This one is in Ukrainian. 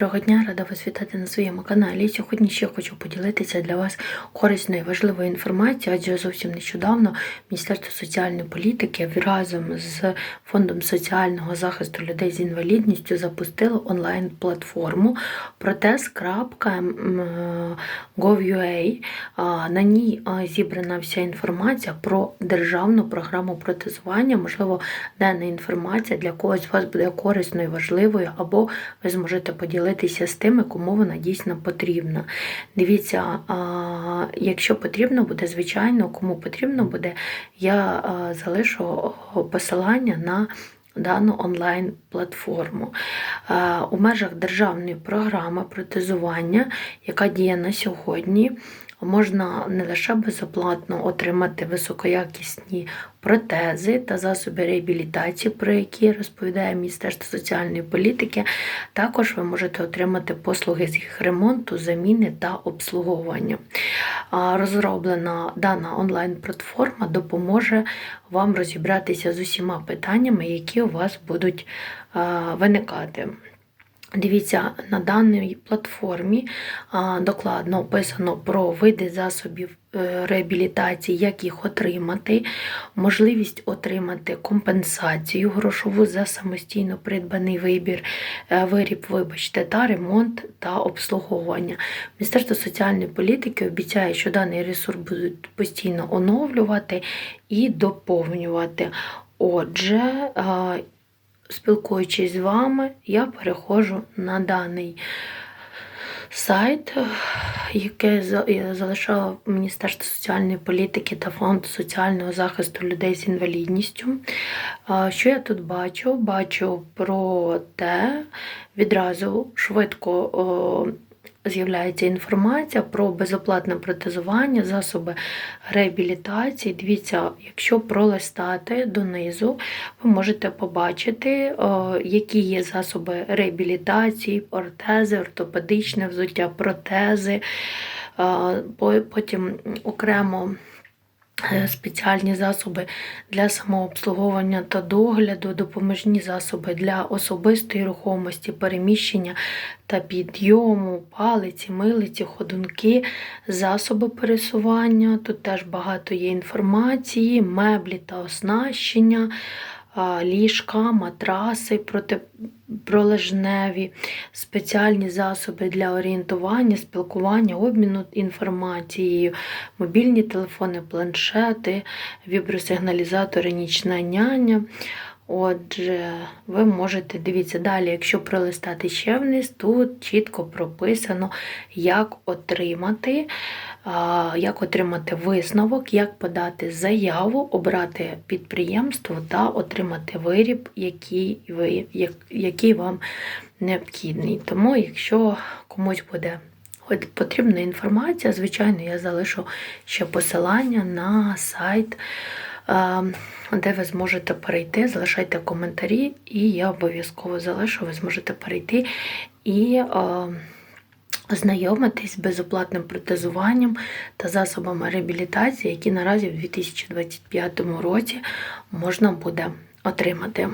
Доброго дня, рада вас вітати на своєму каналі. Сьогодні ще хочу поділитися для вас корисною і важливою інформацією, адже зовсім нещодавно Міністерство соціальної політики разом з Фондом соціального захисту людей з інвалідністю запустило онлайн-платформу протез.gov.ua. На ній зібрана вся інформація про державну програму протезування. Можливо, дана інформація для когось з вас буде корисною, важливою, або ви зможете поділитися з тими, кому вона дійсно потрібна. Дивіться, якщо потрібно буде, звичайно, кому потрібно буде, я залишу посилання на дану онлайн-платформу. У межах державної програми протезування, яка діє на сьогодні, можна не лише безоплатно отримати високоякісні протези та засоби реабілітації, про які розповідає Міністерство соціальної політики. Також ви можете отримати послуги з їх ремонту, заміни та обслуговування. Розроблена дана онлайн-платформа допоможе вам розібратися з усіма питаннями, які у вас будуть виникати. Дивіться, на даній платформі докладно описано про види засобів е, реабілітації, як їх отримати, можливість отримати компенсацію грошову за самостійно придбаний вибір, е, виріб, вибачте, та ремонт та обслуговування. Міністерство соціальної політики обіцяє, що даний ресурс будуть постійно оновлювати і доповнювати. Отже, спілкуючись з вами, я переходжу на даний сайт, який залишало Міністерство соціальної політики та Фонд соціального захисту людей з інвалідністю. Що я тут бачу? Бачу про те, відразу швидко з'являється інформація про безоплатне протезування, засоби реабілітації. Дивіться, якщо пролистати донизу, ви можете побачити, які є засоби реабілітації, ортези, ортопедичне взуття, протези. Потім окремо е, спеціальні засоби для самообслуговування та догляду, допоміжні засоби для особистої рухомості, переміщення та підйому, палиці, милиці, ходунки, засоби пересування. Тут теж багато є інформації, меблі та оснащення. Ліжка, матраси протипролежневі, спеціальні засоби для орієнтування, спілкування, обміну інформацією, мобільні телефони, планшети, вібросигналізатори, нічна няня. Отже, ви можете дивіться далі, якщо пролистати ще вниз, тут чітко прописано, як отримати, як отримати висновок, як подати заяву, обрати підприємство та отримати виріб, який, ви, як- який вам необхідний. Тому, якщо комусь буде потрібна інформація, звичайно, я залишу ще посилання на сайт. Де ви зможете перейти, залишайте коментарі, і я обов'язково залишу, ви зможете перейти і знайомитись з безоплатним протезуванням та засобами реабілітації, які наразі в 2025 році можна буде отримати.